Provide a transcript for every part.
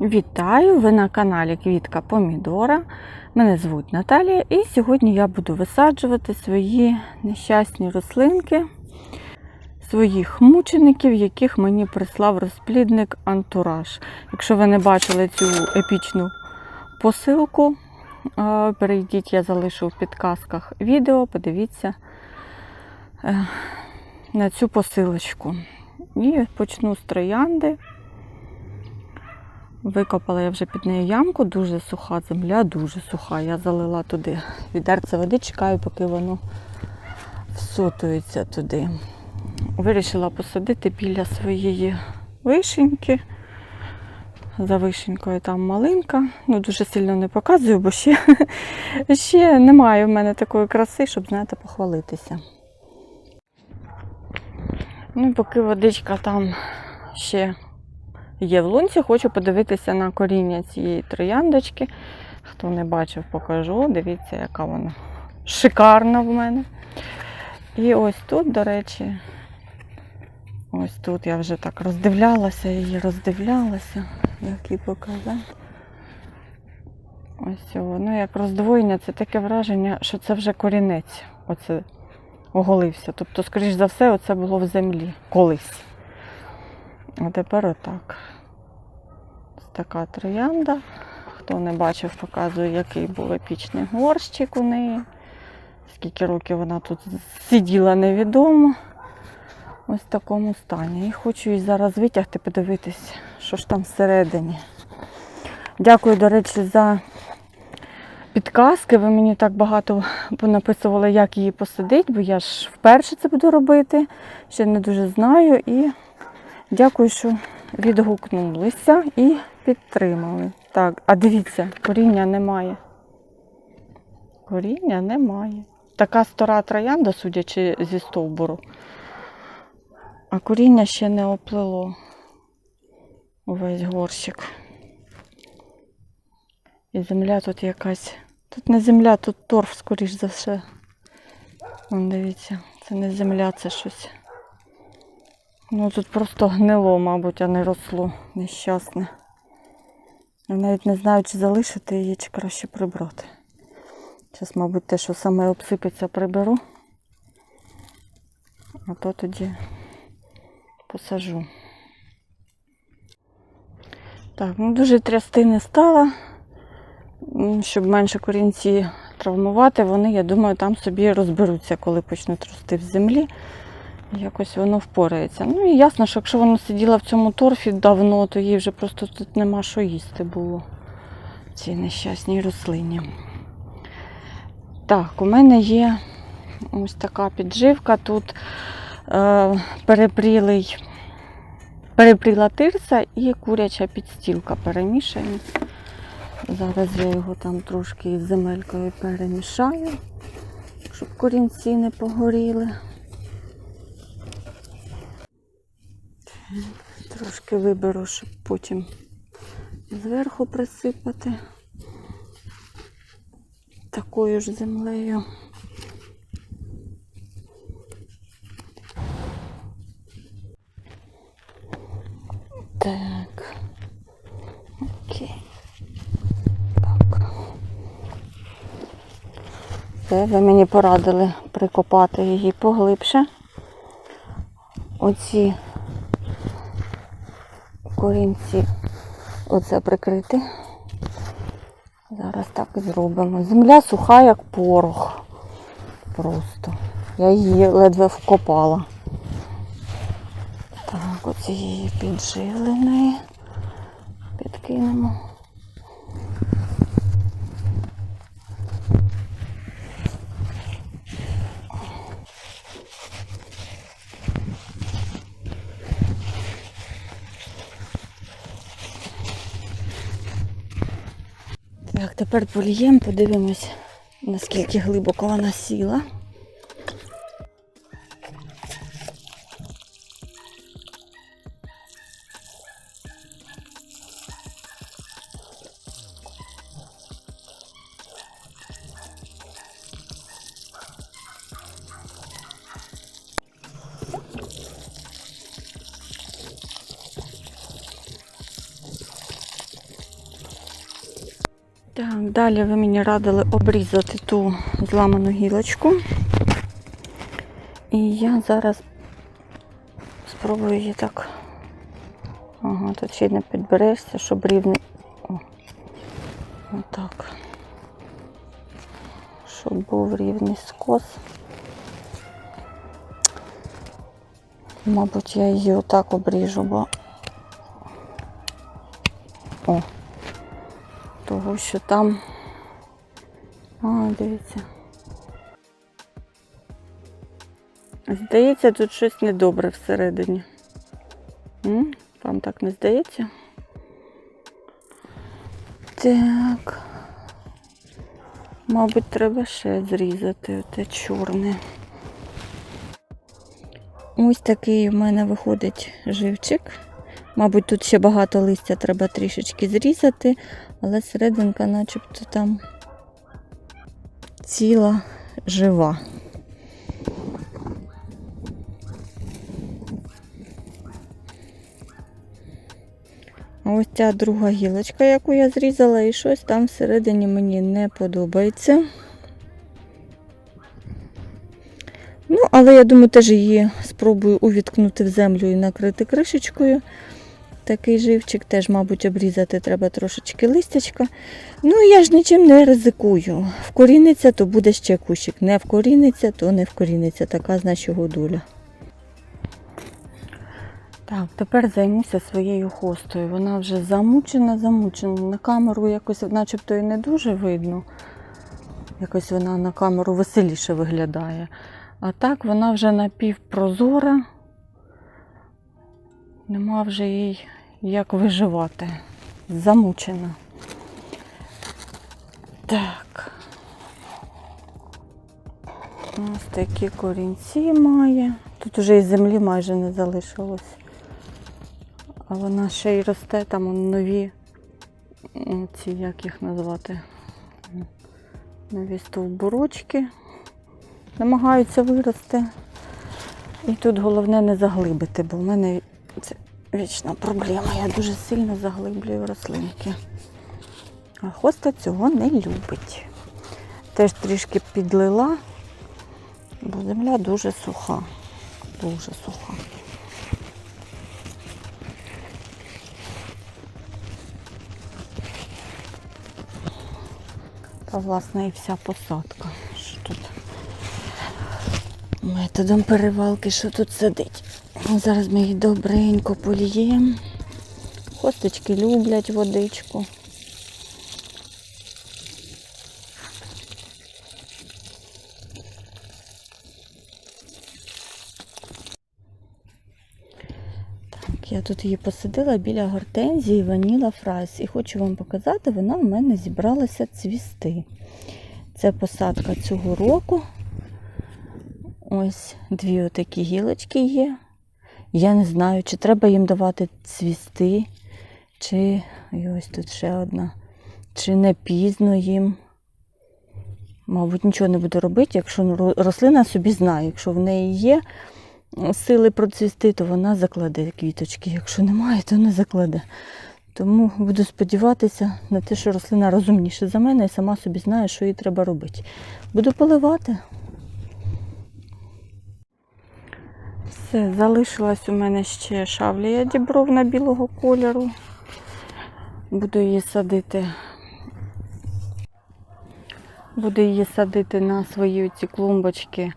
Вітаю! Ви на каналі Квітка Помідора. Мене звуть Наталія, і сьогодні я буду висаджувати свої нещасні рослинки, своїх мучеників, яких мені прислав розплідник Антураж. Якщо ви не бачили цю епічну посилку, е, перейдіть, я залишу в підказках відео, подивіться е, на цю посилочку. І почну з троянди. Викопала я вже під нею ямку, дуже суха земля, дуже суха. Я залила туди відерце води, чекаю, поки воно всотується туди. Вирішила посадити біля своєї вишеньки. За вишенькою там малинка. Ну, дуже сильно не показую, бо ще, ще немає в мене такої краси, щоб, знаєте, похвалитися. Ну, поки водичка там ще є в лунці, хочу подивитися на коріння цієї трояндочки. Хто не бачив, покажу. Дивіться, яка вона шикарна в мене. І ось тут, до речі, ось тут я вже так роздивлялася її, роздивлялася, як її показати. Ось воно як роздвоєння, це таке враження, що це вже корінець. Оце оголився. Тобто, скоріш за все, оце було в землі колись. А тепер отак. Така троянда. Хто не бачив, показую, який був епічний горщик у неї. Скільки років вона тут сиділа, невідомо. Ось в такому стані. І хочу її зараз витягти, подивитись, що ж там всередині. Дякую, до речі, за підказки. Ви мені так багато понаписували, як її посадити, бо я ж вперше це буду робити. Ще не дуже знаю. І Дякую, що відгукнулися і підтримали. Так, а дивіться, коріння немає. Коріння немає. Така стара троянда, судячи зі стовбуру. А коріння ще не оплило увесь горщик. І земля тут якась. Тут не земля, тут торф, скоріш за все. Вон, дивіться, це не земля, це щось. Ну тут просто гнило, мабуть, а не росло нещасне. Я навіть не знаю, чи залишити її, чи краще прибрати. Зараз, мабуть, те, що саме обсипеться, приберу. А то тоді посажу. Так, ну дуже трясти не стала, щоб менше корінці травмувати, вони, я думаю, там собі розберуться, коли почнуть рости в землі. Якось воно впорається. Ну і ясно, що якщо воно сиділо в цьому торфі давно, то їй вже просто тут нема що їсти було цій нещасній рослині. Так, у мене є ось така підживка. Тут е, перепрілий, перепріла тирса і куряча підстілка перемішані. Зараз я його там трошки із земелькою перемішаю, щоб корінці не погоріли. Трошки виберу, щоб потім зверху присипати такою ж землею. Так. Окей. Так. Це ви мені порадили прикопати її поглибше. Оці корінці оце прикрити. Зараз так і зробимо. Земля суха, як порох. Просто. Я її ледве вкопала. Так, оці її піджилини. Підкинемо. Так, тепер поліємо, подивимось, наскільки глибоко вона сіла. Так, далі ви мені радили обрізати ту зламану гілочку. І я зараз спробую її так. Ага, тут ще й не підберешся, щоб рівний. О, отак. Щоб був рівний скос. Мабуть, я її отак обріжу, бо. О, того, що там. А, дивіться. Здається, тут щось недобре всередині. М? Вам так не здається? Так. Мабуть, треба ще зрізати оте чорне. Ось такий у мене виходить живчик. Мабуть, тут ще багато листя треба трішечки зрізати, але серединка начебто там ціла жива. А Ось ця друга гілочка, яку я зрізала, і щось там всередині мені не подобається. Ну, але я думаю, теж її спробую увіткнути в землю і накрити кришечкою. Такий живчик теж, мабуть, обрізати треба трошечки листячка. Ну, я ж нічим не ризикую. Вкоріниться, то буде ще кущик. Не вкоріниться, то не вкоріниться. Така значить його доля. Так, тепер займуся своєю хостою. Вона вже замучена, замучена. На камеру якось начебто і не дуже видно. Якось вона на камеру веселіше виглядає. А так вона вже напівпрозора. Нема вже їй як виживати. Замучена. Так. Ось такі корінці має. Тут вже і землі майже не залишилось. А вона ще й росте, там нові ці, як їх назвати, нові стовбурочки. Намагаються вирости. І тут головне не заглибити, бо в мене це вічна проблема. Я дуже сильно заглиблюю рослинки. А хоста цього не любить. Теж трішки підлила, бо земля дуже суха. Дуже суха. Та, власне, і вся посадка. Що тут? Методом перевалки, що тут сидить. Зараз ми її добренько поліємо. Хосточки люблять водичку. Так, я тут її посадила біля гортензії Ваніла Фрайс. І хочу вам показати, вона в мене зібралася цвісти. Це посадка цього року. Ось дві отакі гілочки є. Я не знаю, чи треба їм давати цвісти, чи і ось тут ще одна, чи не пізно їм. Мабуть, нічого не буду робити, якщо рослина собі знає, якщо в неї є сили процвісти, то вона закладе квіточки. Якщо немає, то не закладе. Тому буду сподіватися на те, що рослина розумніша за мене і сама собі знає, що їй треба робити. Буду поливати. Все, залишилась у мене ще шавлія дібровна білого кольору. Буду її садити. Буду її садити на свої ці клумбочки,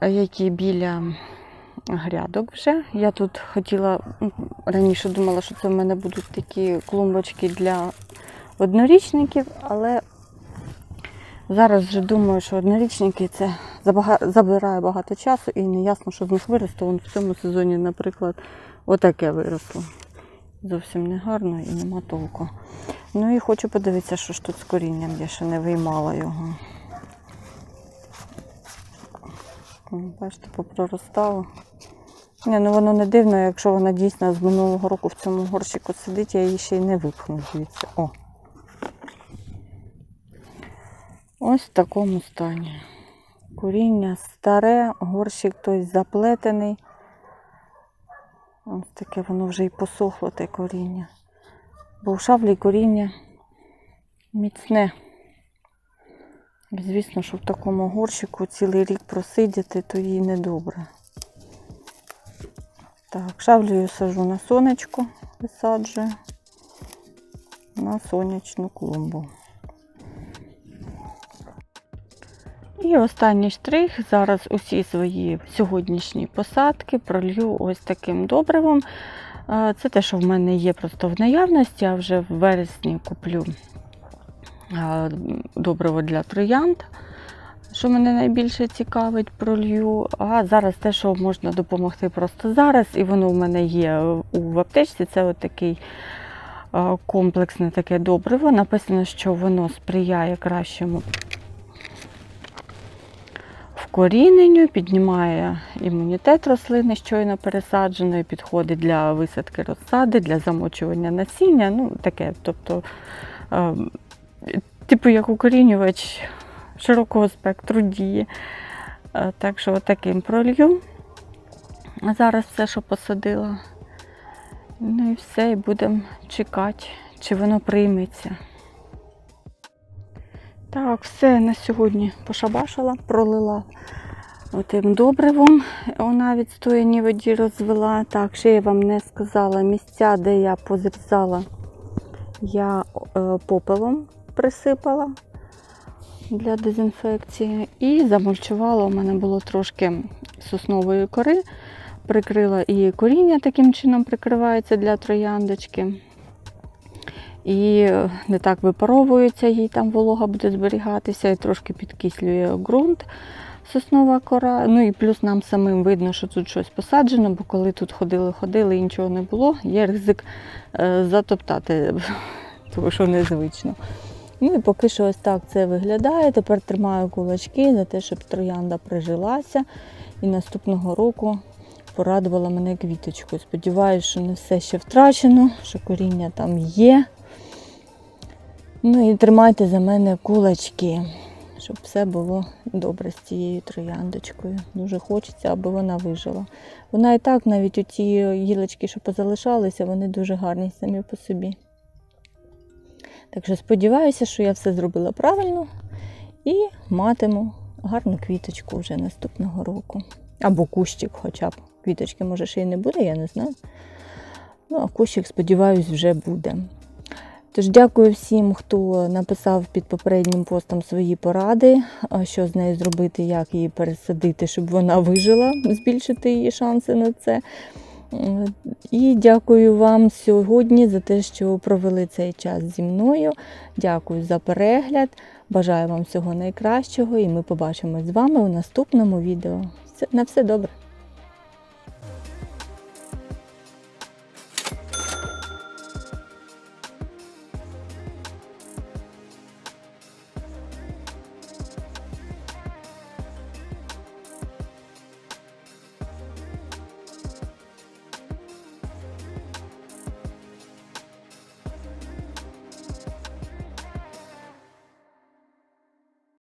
е, які біля грядок вже. Я тут хотіла, раніше думала, що це в мене будуть такі клумбочки для однорічників, але зараз вже думаю, що однорічники це забирає багато часу і не ясно, що з них виросте. Вон в цьому сезоні, наприклад, отаке виросло. Зовсім не гарно і нема толку. Ну і хочу подивитися, що ж тут з корінням. Я ще не виймала його. Бачите, попроростало. Ні, ну воно не дивно, якщо вона дійсно з минулого року в цьому горщику сидить, я її ще й не випхну звідси. О. Ось в такому стані. Коріння старе, горщик той заплетений. Ось таке воно вже і посохло те коріння. Бо в шаблі коріння міцне. Звісно, що в такому горщику цілий рік просидіти, то їй недобре. Так, шавлію сажу на сонечко, висаджую на сонячну клумбу. І останній штрих. Зараз усі свої сьогоднішні посадки пролью ось таким добривом. Е, Це те, що в мене є просто в наявності, а вже в вересні куплю е, добриво для троянд, що мене найбільше цікавить, пролью. А зараз те, що можна допомогти просто зараз, і воно в мене є у аптечці, це от такий е, комплексне таке добриво. Написано, що воно сприяє кращому вкоріненню, піднімає імунітет рослини, щойно пересадженої, підходить для висадки розсади, для замочування насіння. Ну, таке, тобто, е, типу як укорінювач широкого спектру дії. Е, Так що таким пролью. Зараз все, що посадила. Ну і все, і будемо чекати, чи воно прийметься. Так, все на сьогодні пошабашила, пролила отим добривом. Вона відстояні воді розвела. Так, ще я вам не сказала місця, де я позрізала, я е, попелом присипала для дезінфекції. І замульчувала. У мене було трошки соснової кори. Прикрила і коріння таким чином прикривається для трояндочки. І не так випаровується, їй там волога буде зберігатися, і трошки підкислює ґрунт соснова кора. Ну і плюс нам самим видно, що тут щось посаджено, бо коли тут ходили-ходили і нічого не було, є ризик е, затоптати, тому що незвично. Ну і поки що ось так це виглядає. Тепер тримаю кулачки за те, щоб троянда прижилася. І наступного року порадувала мене квіточкою. Сподіваюся, що не все ще втрачено, що коріння там є. Ну і тримайте за мене кулачки, щоб все було добре з цією трояндочкою. Дуже хочеться, аби вона вижила. Вона і так, навіть оті гілочки, що позалишалися, вони дуже гарні самі по собі. Так що сподіваюся, що я все зробила правильно і матиму гарну квіточку вже наступного року. Або кущик хоча б. Квіточки, може, ще й не буде, я не знаю. Ну, а кущик, сподіваюсь, вже буде. Тож дякую всім, хто написав під попереднім постом свої поради, що з нею зробити, як її пересадити, щоб вона вижила, збільшити її шанси на це. І дякую вам сьогодні за те, що провели цей час зі мною. Дякую за перегляд. Бажаю вам всього найкращого і ми побачимось з вами у наступному відео. На все добре!